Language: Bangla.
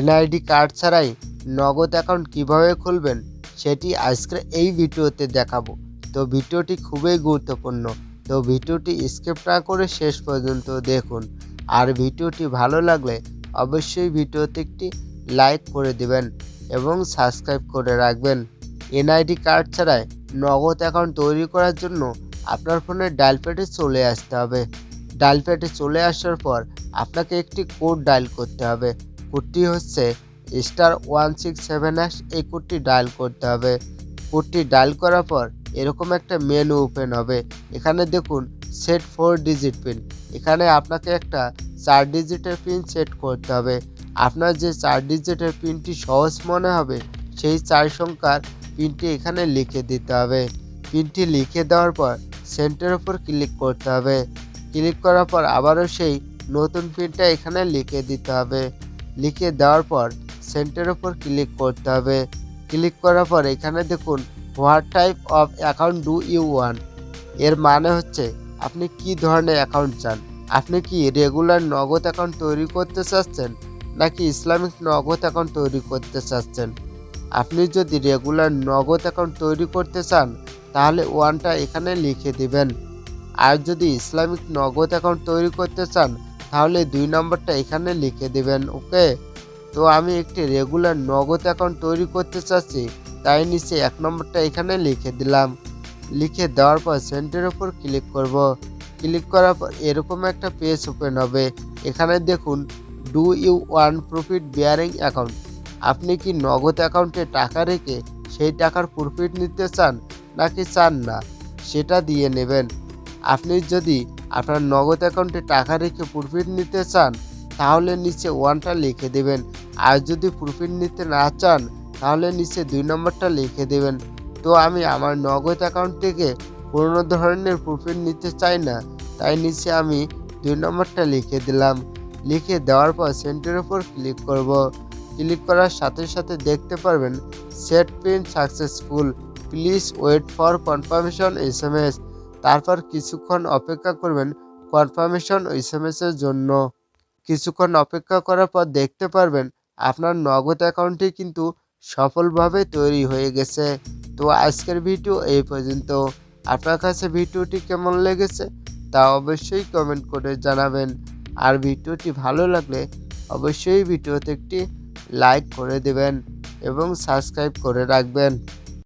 এনআইডি কার্ড ছাড়াই নগদ অ্যাকাউন্ট কীভাবে খুলবেন সেটি আজকের এই ভিডিওতে দেখাবো। তো ভিডিওটি খুবই গুরুত্বপূর্ণ। তো ভিডিওটি স্কিপ না করে শেষ পর্যন্ত দেখুন। আর ভিডিওটি ভালো লাগলে অবশ্যই ভিডিওতে একটি লাইক করে দিবেন এবং সাবস্ক্রাইব করে রাখবেন। এনআইডি কার্ড ছাড়াই নগদ অ্যাকাউন্ট তৈরি করার জন্য আপনার ফোনের ডায়াল প্যাডে চলে আসতে হবে। ডায়াল প্যাডে চলে আসার পর আপনাকে একটি কোড ডায়াল করতে হবে। কোডটি হচ্ছে star one six seven hash এই কোডটি ডায়াল করতে হবে। কোডটি ডায়াল করার পর এরকম একটা মেনু ওপেন হবে। এখানে দেখুন সেট ফোর ডিজিট পিন এখানে আপনাকে একটা চার ডিজিটের পিন সেট করতে হবে। আপনার যে চার ডিজিটের পিনটি সহজ মনে হবে, সেই চার সংখ্যার পিনটি এখানে লিখে দিতে হবে। পিনটি লিখে দেওয়ার পর সেন্টার উপর ক্লিক করতে হবে। ক্লিক করার পর আবারও সেই নতুন পিনটা এখানে লিখে দিতে হবে। লিখে দেওয়ার পর সেন্টার উপর ক্লিক করতে হবে। ক্লিক করার পর এখানে দেখুন what type of account do you ওয়ানের মানে হচ্ছে, আপনি কি ধরনের অ্যাকাউন্ট চান? আপনি কি রেগুলার নগদ অ্যাকাউন্ট তৈরি করতে চাচ্ছেন, নাকি ইসলামিক নগদ অ্যাকাউন্ট তৈরি করতে চাচ্ছেন? আপনি যদি রেগুলার নগদ অ্যাকাউন্ট তৈরি করতে চান, তাহলে ওয়ানটা এখানে লিখে দিবেন। আর যদি ইসলামিক নগদ অ্যাকাউন্ট তৈরি করতে চান তাহলে দুই নম্বরটা এখানে লিখে দেবেন, ওকে? তো আমি একটি রেগুলার নগদ অ্যাকাউন্ট তৈরি করতে চাচ্ছি, তাই নিচে এক নম্বরটা এখানে লিখে দিলাম। লিখে দেওয়ার পর সেন্টের ওপর ক্লিক করব। ক্লিক করার পর এরকম একটা পেজ ওপেন হবে। এখানে দেখুন do you want profit bearing account আপনি কি নগদ অ্যাকাউন্টে টাকা রেখে সেই টাকার প্রফিট নিতে চান, নাকি চান না? সেটা দিয়ে নেবেন। আপনি যদি আপনার নগদ অ্যাকাউন্টে টাকা রেখে প্রফিট নিতে চান, তাহলে নিচে ওয়ানটা লিখে দেবেন। আর যদি প্রফিট নিতে না চান, তাহলে নিচে দুই নম্বরটা লিখে দেবেন। তো আমি আমার নগদ অ্যাকাউন্ট থেকে কোনো ধরনের প্রফিট নিতে চাই না, তাই নিচে আমি দুই নম্বরটা লিখে দিলাম। লিখে দেওয়ার পর সেন্টার উপর ক্লিক করব। ক্লিক করার সাথে সাথে দেখতে পারবেন set pin successful please wait for confirmation S M S তারপর কিছুক্ষণ অপেক্ষা করবেন কনফার্মেশন এস এম এসের জন্য। কিছুক্ষণ অপেক্ষা করার পর দেখতে পারবেন আপনার নগদ অ্যাকাউন্টটি কিন্তু সফলভাবে তৈরি হয়ে গেছে। তো আজকের ভিডিও এই পর্যন্ত। আপনার কাছে ভিডিওটি কেমন লেগেছে তা অবশ্যই কমেন্ট করে জানাবেন। আর ভিডিওটি ভালো লাগলে অবশ্যই ভিডিওতে একটি লাইক করে দেবেন এবং সাবস্ক্রাইব করে রাখবেন।